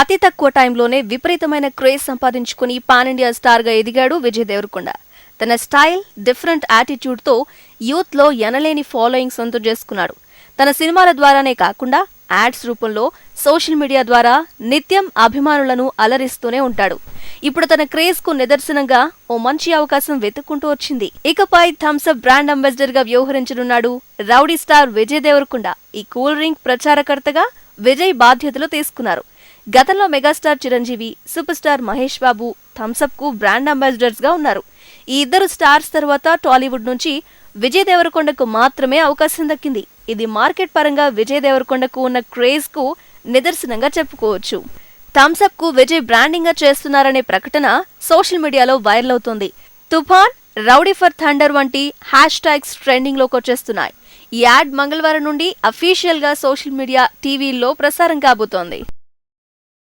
అతి తక్కువ టైంలోనే విపరీతమైన క్రేజ్ సంపాదించుకుని పాన్ ఇండియా ఎదిగాడు విజయ్ దేవరకొండ. తన స్టైల్ డిఫరెంట్ యాటిట్యూడ్తో యూత్లో ఎనలేని ఫాలోయింగ్ సొంతం చేసుకున్నాడు. తన సినిమాల ద్వారానే కాకుండా యాడ్స్ రూపంలో సోషల్ మీడియా ద్వారా నిత్యం అభిమానులను అలరిస్తూనే ఉంటాడు. ఇప్పుడు తన క్రేజ్కు నిదర్శనంగా ఓ మంచి అవకాశం వెతుక్కుంటూ వచ్చింది. ఇకపై థమ్సప్ బ్రాండ్ అంబాసిడర్గా వ్యవహరించనున్నాడు రౌడీ స్టార్ విజయ్ దేవరకొండ. ఈ కూల్ డ్రింక్ ప్రచారకర్తగా విజయ్ బాధ్యతలు తీసుకున్నారు. గతంలో megastar Chiranjeevi super star Mahesh Babu థమ్సప్కు brand అంబాసిడర్స్గా ఉన్నారు. ఈ ఇద్దరు స్టార్స్ తర్వాత టాలీవుడ్ నుంచి విజయ్ దేవరకొండకు మాత్రమే అవకాశం దక్కింది. ఇది మార్కెట్ పరంగా విజయ్ దేవరకొండకు ఉన్న క్రేజ్కు నిదర్శనంగా చెప్పుకోవచ్చు. థమ్సప్కు విజయ్ బ్రాండింగ్గా చేస్తున్నారనే ప్రకటన సోషల్ మీడియాలో వైరల్ అవుతోంది. తుఫాన్ రౌడీ ఫర్ థండర్ వంటి హ్యాష్ ట్యాగ్స్ ట్రెండింగ్లోకి వచ్చేస్తున్నాయి. ఈ యాడ్ మంగళవారం నుండి అఫీషియల్గా సోషల్ మీడియా టీవీల్లో ప్రసారం కాబోతోంది.